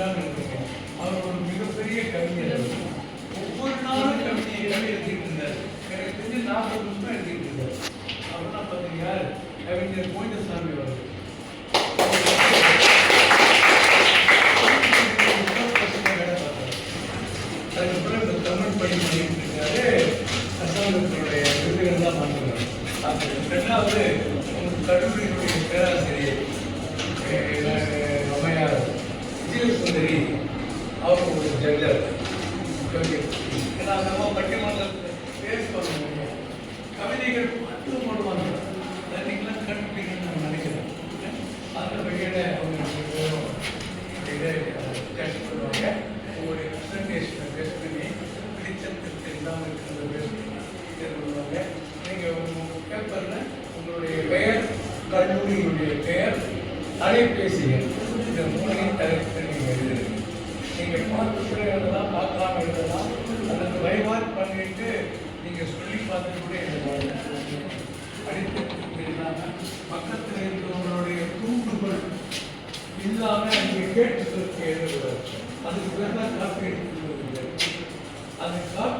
தான் இருக்கீங்க அவர் ஒரு மிகப்பெரிய கவிஞர். ஒவ்வொரு நாளும் கவிதை எழுதி எழுதிட்டு இருந்தார். எனக்கு தெரிஞ்சு நாற்பது நிமிஷம் எழுதிட்டு இருந்தார். அப்படின்னா பார்த்தீங்க கவிஞர் கோவிந்தசாமி அவர்கள். ಸರಿ. ಅವರು ಜಡ್ಜರ್ ನಮ್ಮ ಪಟ್ಟಿ ಮಾಡಿದಂತೆ ಕವಿತೆಗೆ ಅಟ್ಟು ಮಾಡುವಂಥ ನನಗೆಲ್ಲ ಕಣ್ಣು ನನಗೆ ಅದ್ರ ಬಗ್ಗೆ ಅವರು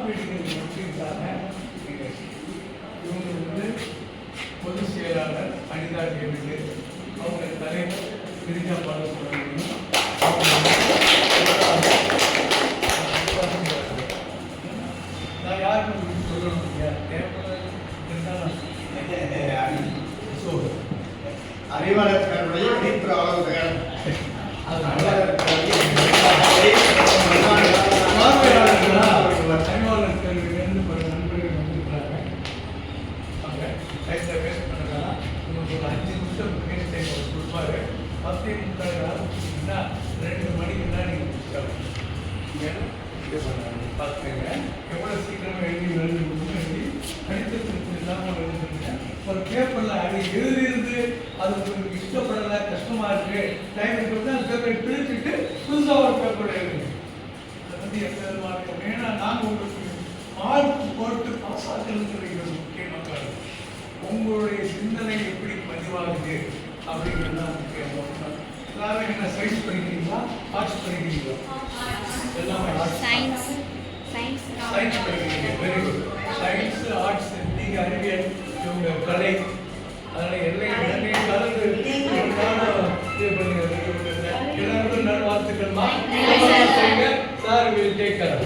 அந்த காப்பீடுகள் மட்டும்தாங்க நீங்க இவங்க வந்து பொதுச் செயலாளர் அனிதா டேவிட் அவங்க தலைவர் கிரிஜா பாலசுப்ரமணியம் நான் யாருன்னு உங்களுக்கு சொல்லணும் இல்லையா தேவைப்படாது இருந்தாலும் சொல்லுவேன் அறிவாளர்களுடைய விழிப்புற ஆலோசகர் அதனால பார்வையாளர்களா அவங்க வேஸ்ட் பேச பண்ணலாம் உங்களுக்கு ஒரு அஞ்சு நிமிஷம் பேச டைம் அவர் கொடுப்பாரு. பத்தே முக்கால் ஆரம்பிச்சிங்கன்னா ரெண்டு மணிக்குன்னா நீங்க முடிச்சிடலாம். ஏன்னா இங்கே பார்த்துக்கங்க எவ்வளோ சீக்கிரமாக எழுதி எழுதி முடியும் எழுதி கணித திருப்பி இல்லாமல் எழுதுறீங்க ஒரு பேப்பரில் அது எழுதிருந்து அது உங்களுக்கு இஷ்டப்படலை கஷ்டமாக இருக்கு. டைம் கொடுத்து அந்த பேப்பரை பிரிச்சுட்டு புதுசாக ஒரு பேப்பர் எழுதுங்க. அது வந்து எந்த விதமான ஏன்னா நாங்கள் உங்களுக்கு மார்க் போட்டு பாஸ் ஆக்கணுங்கிறது முக்கியமாக இருக்கும் உங்களுடைய சிந்தனை எப்படி பதிவாகுது அப்படிங்கிறது தான் முக்கியம். எல்லாரும் என்ன சயின்ஸ் படிக்கிறீங்களா ஆர்ட்ஸ் படிக்கிறீங்களா எல்லாமே சயின்ஸ் சயின்ஸ் படிக்கிறீங்க. வெரி குட் சயின்ஸ் ஆர்ட்ஸ் நீங்க அறிவியல் இவங்க கலை. அதனால எல்லை எல்லாமே கலந்து இது பண்ணுங்க. எல்லாருக்கும் நல்வாழ்த்துக்கள்மா. Sir will take care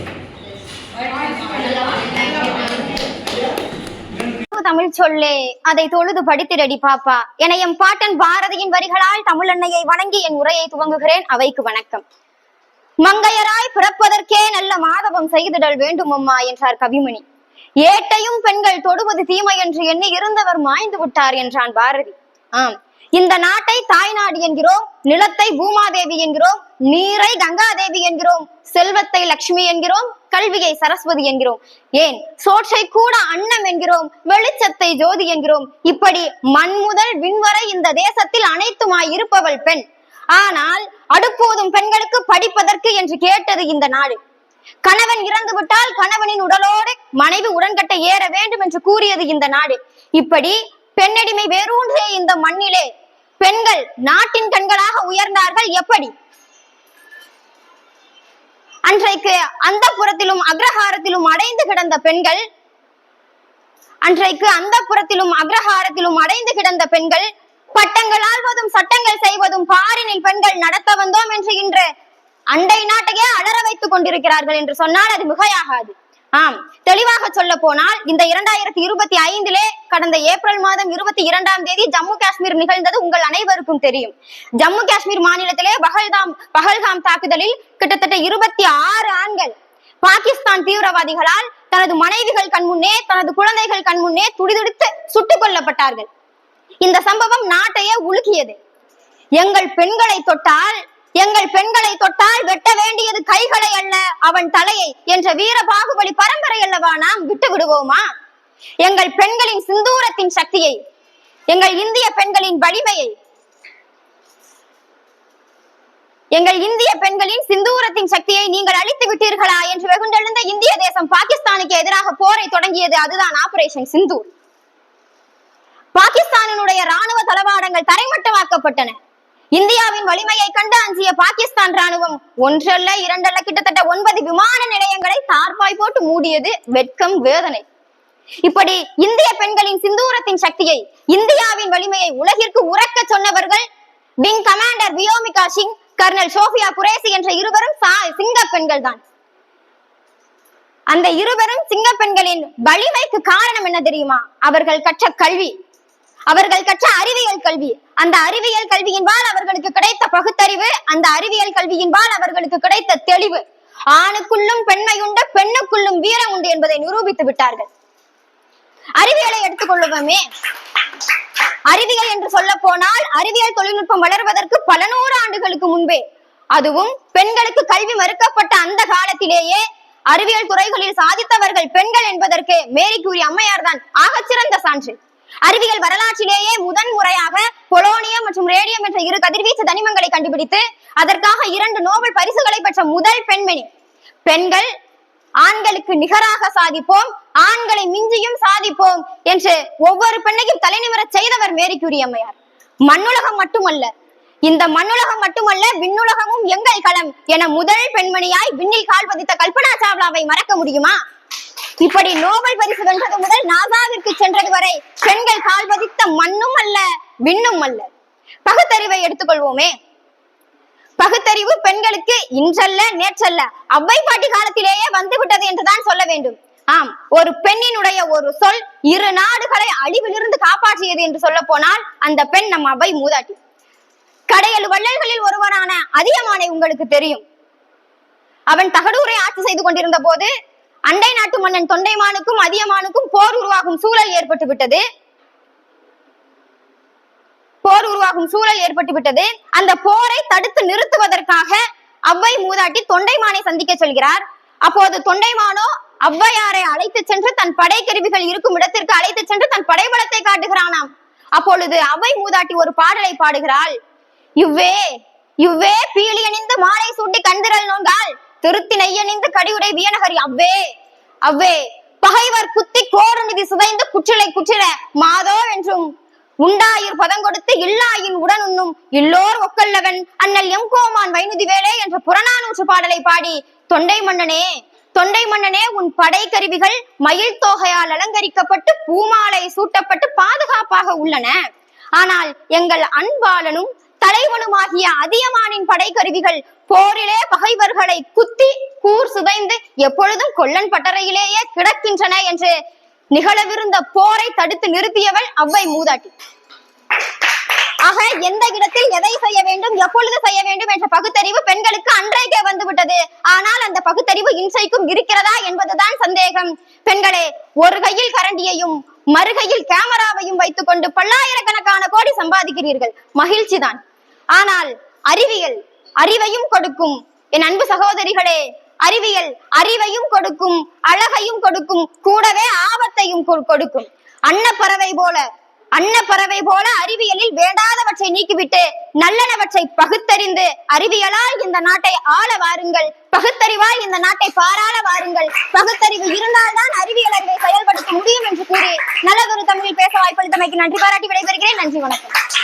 Tamil சொல்லே. அதை தொழுது படித்திரடி பாப்பா. என எம் பாட்டன் பாரதியின் வரிகளால் தமிழன்னையை வணங்கி என் உரையை துவங்குகிறேன். அவைக்கு வணக்கம். மங்கையராய் பிறப்பதற்கே நல்ல மாதவம் செய்திடல் வேண்டும் அம்மா என்றார் கவிமணி. ஏட்டையும் பெண்கள் தொடுவது தீமை என்று எண்ணி இருந்தவர் மாய்ந்து விட்டார் என்றான் பாரதி. ஆம். இந்த நாட்டை தாய்நாடு என்கிறோம் நிலத்தை பூமாதேவி என்கிறோம் நீரை கங்காதேவி என்கிறோம் செல்வத்தை லட்சுமி என்கிறோம் கல்வியை சரஸ்வதி என்கிறோம். ஏன்? சோற்றை கூட அன்னம் என்கிறோம் வெளிச்சத்தை ஜோதி என்கிறோம். இப்படி மண் முதல் விண்வரை இந்த தேசத்தில் அனைத்துமாய் இருப்பவள் பெண். ஆனால் அடுப்போதும் பெண்களுக்கு படிப்பதற்கு என்று கேட்டது இந்த நாடு. கணவன் இறந்து விட்டால் கணவனின் உடலோடு மனைவி உடன்கட்டை ஏற வேண்டும் என்று கூறியது இந்த நாடு. இப்படி பெண்ணடிமை வேரூன்றிய இந்த மண்ணிலே பெண்கள் நாட்டின் கண்களாக உயர்ந்தார்கள் எப்படி? அன்றைக்கு அந்த புறத்திலும் அக்ரஹாரத்திலும் அடைந்து கிடந்த பெண்கள் அன்றைக்கு அந்த புறத்திலும் அக்ரஹாரத்திலும் அடைந்து கிடந்த பெண்கள் பட்டங்கள் ஆள்வதும் சட்டங்கள் செய்வதும் பாரினில் பெண்கள் நடத்த வந்தோம் என்று இன்று அண்டை நாட்டையே அலற வைத்துக் கொண்டிருக்கிறார்கள் என்று சொன்னால் அது மிகையாகாது. ஆம். தெளிவாக சொல்ல போனால் இந்த இரண்டாயிரத்தி இருபத்தி ஐந்திலே கடந்த ஏப்ரல் மாதம் இருபத்தி இரண்டாம் தேதி ஜம்மு காஷ்மீர் நிகழ்ந்தது உங்கள் அனைவருக்கும் தெரியும். ஜம்மு காஷ்மீர் மாநிலத்திலே பகல்காம் பகல்காம் தாக்குதலில் கிட்டத்தட்ட இருபத்தி ஆறு ஆண்கள் பாகிஸ்தான் தீவிரவாதிகளால் தனது மனைவிகள் கண்முன்னே தனது குழந்தைகள் கண்முன்னே துடிதுடித்து சுட்டுக் கொல்லப்பட்டார்கள். இந்த சம்பவம் நாட்டையே உலுக்கியது. எங்கள் பெண்களை தொட்டால் எங்கள் பெண்களை தொட்டால் வெட்ட வேண்டியது கைகளை அல்ல அவன் தலையை. என்ற வீர பாகுபலி பரம்பரை அல்லவா நாம் விட்டு விடுவோமா? எங்கள் பெண்களின் சிந்தூரத்தின் சக்தியை எங்கள் இந்திய பெண்களின் வலிமையை எங்கள் இந்திய பெண்களின் சிந்தூரத்தின் சக்தியை நீங்கள் அழித்து விட்டீர்களா என்று வெகுண்டெழுந்த இந்திய தேசம் பாகிஸ்தானுக்கு எதிராக போரை தொடங்கியது அதுதான் ஆபரேஷன் சிந்தூர். பாகிஸ்தானினுடைய ராணுவ தளவாடங்கள் தரைமட்டமாக்கப்பட்டன. இந்தியாவின் வலிமையை கண்டு அஞ்சிய பாகிஸ்தான் ராணுவம் ஒன்றல்ல இரண்டல்ல கிட்டத்தட்ட ஒன்பது விமான நிலையங்களை தார்பாய் போட்டு மூடியது வெட்கம் வேதனை. இப்படி இந்திய பெண்களின் சிந்தூரத்தின் சக்தியை இந்தியாவின் வலிமையை உலகிற்கு உறக்க சொன்னவர்கள் wing commander Vyomika Singh colonel Sofiya Qureshi என்ற இருவரும் சா- சிங்க பெண்கள் தான் அந்த இருவரும் சிங்க பெண்களின் வலிமைக்கு காரணம் என்ன தெரியுமா? அவர்கள் கற்ற கல்வி. அவர்கள் கற்ற அறிவியல் கல்வி. அந்த அறிவியல் கல்வியின்பால் அவர்களுக்கு கிடைத்த பகுத்தறிவு அந்த அறிவியல் கல்வியின்பால் அவர்களுக்கு கிடைத்த தெளிவு. ஆணுக்குள்ளும் பெண்மை உண்டு பெண்ணுக்குள்ளும் வீரம் உண்டு என்பதை நிரூபித்து விட்டார்கள். அறிவியலை எடுத்துக்கொள்ளுவோமே அறிவியல் என்று சொல்ல போனால் அறிவியல் தொழில்நுட்பம் வளர்வதற்கு பல நூறு ஆண்டுகளுக்கு முன்பே. அதுவும் பெண்களுக்கு கல்வி மறுக்கப்பட்ட அந்த காலத்திலேயே. அறிவியல் துறைகளில் சாதித்தவர்கள் பெண்கள் என்பதற்கு மேரி கூறி அம்மையார் தான் ஆகச்சிறந்த சான்று. அறிவியல் வரலாற்றிலேயே முதன் முறையாக பொலோனியம் மற்றும் ரேடியம் என்ற இரு கதிர்வீச்சு தனிமங்களை கண்டுபிடித்து அதற்காக இரண்டு நோபல் பரிசுகளை பெற்ற முதல் பெண்மணி. பெண்கள் ஆண்களுக்கு நிகராக சாதிப்போம் ஆண்களை மிஞ்சியும் சாதிப்போம் என்று ஒவ்வொரு பெண்ணையும் தலைநிமிர செய்தவர் மேரி கூறி அம்மையார். மண்ணுலகம் மட்டுமல்ல இந்த மண்ணுலகம் மட்டுமல்ல விண்ணுலகமும் எங்கள் களம் என முதல் பெண்மணியாய் விண்ணில் கால் பதித்த கல்பனா சாவ்லாவை மறக்க முடியுமா? இப்படி நோபல் பரிசு வென்றது முதல் நாசாவிற்கு சென்றது வரை பெண்கள் கால் பதித்த மண்ணும் அல்ல விண்ணும் அல்ல. பகுத்தறிவை எடுத்துக்கொள்வோமே. பகுத்தறிவு பெண்களுக்கு இன்றல்ல நேற்றல்ல. அவ்வை பாட்டி காலத்திலேயே வந்துவிட்டது என்றுதான் சொல்ல வேண்டும். ஆம் ஒரு பெண்ணினுடைய ஒரு சொல் இரு நாடுகளை அழிவிலிருந்து காப்பாற்றியது என்று சொல்ல போனால் அந்த பெண் நம் அவை மூதாட்டி. கடையல் வள்ளல்களில் ஒருவரான அதியமானை உங்களுக்கு தெரியும். அவன் தகடூரை ஆட்சி செய்து கொண்டிருந்த போது அண்டை நாட்டு மன்னன் தொண்டைமானுக்கும் அதியமானுக்கும் போர் உருவாகும் சூழல் ஏற்பட்டு விட்டது. போர் உருவாகும் சூழல் ஏற்பட்டு விட்டது. அந்த போரை தடுத்து நிறுத்துவதற்காக அவ்வை மூதாட்டி தொண்டைமானை சந்திக்க சொல்கிறார். அப்போது தொண்டைமானோ ஔவையாரை அழைத்து சென்று தன் படைக்கருவிகள் இருக்கும் இடத்திற்கு அழைத்து சென்று தன் படைபலத்தை காட்டுகிறானாம். அப்பொழுது அவ்வை மூதாட்டி ஒரு பாடலை பாடுகிறாள். இவ்வே இவ்வே பீலியணிந்து மாலை சூட்டி கண்திரல் நோங்காள் திருத்தி நெய்யணிந்து கடியுடை வியனகரி அவ்வே அவ்வே பகைவர் குத்தி கோரநிதி சிதைந்து குற்றிலை குற்றில மாதோ என்றும் உண்டாயிர் பதங்கொடுத்து இல்லாயின் உடன் உண்ணும் இல்லோர் ஒக்கல்லவன். அண்ணல் எம் கோமான் வைனுதி வேலே என்ற புறநானூற்று பாடலை பாடி தொண்டை மன்னனே தொண்டை மன்னனே உன் படை கருவிகள் மயில் தோகையால் அலங்கரிக்கப்பட்டு பூமாலை சூட்டப்பட்டு பாதுகாப்பாக உள்ளன. ஆனால் எங்கள் அன்பாளனும் தலைவனுமாகிய அதியமானின் படைக்கருவிகள் போரிலே பகைவர்களை குத்தி கூர் சுதைந்து எப்பொழுதும் கொல்லன் பட்டறையிலேயே கிடக்கின்றன என்று நிகழவிருந்த போரை தடுத்து நிறுத்தியவள் அவ்வை மூதாட்டி. ஆக எந்த இடத்தில் எதை செய்ய வேண்டும் எப்பொழுது செய்ய வேண்டும் என்ற பகுத்தறிவு பெண்களுக்கு அன்றைக்கே வந்துவிட்டது. ஆனால் அந்த பகுத்தறிவு இன்றைக்கும் இருக்கிறதா என்பதுதான் சந்தேகம். பெண்களே ஒரு கையில் கரண்டியையும் மறுகையில் கேமராவையும் வைத்துக்கொண்டு பல்லாயிரக்கணக்கான கோடி சம்பாதிக்கிறீர்கள். மகிழ்ச்சிதான். ஆனால் அறிவியல் அறிவையும் கொடுக்கும். என் அன்பு சகோதரிகளே அறிவியல் அறிவையும் கொடுக்கும் அழகையும் கொடுக்கும் கூடவே ஆபத்தையும் கொடுக்கும். அன்னப்பறவை போல அன்னப்பறவை போல அறிவியலில் வேண்டாதவற்றை நீக்கிவிட்டு நல்லனவற்றை பகுத்தறிந்து அறிவியலால் இந்த நாட்டை ஆள வாருங்கள் பகுத்தறிவால் இந்த நாட்டை பாராள வாருங்கள். பகுத்தறிவு இருந்தால்தான் அறிவியல் அறிவை செயல்படுத்த முடியும் என்று கூறி நல்லதொரு தமிழில் பேச வாய்ப்பளித்தமைக்கு நன்றி பாராட்டி விடைபெறுகிறேன். நன்றி வணக்கம்.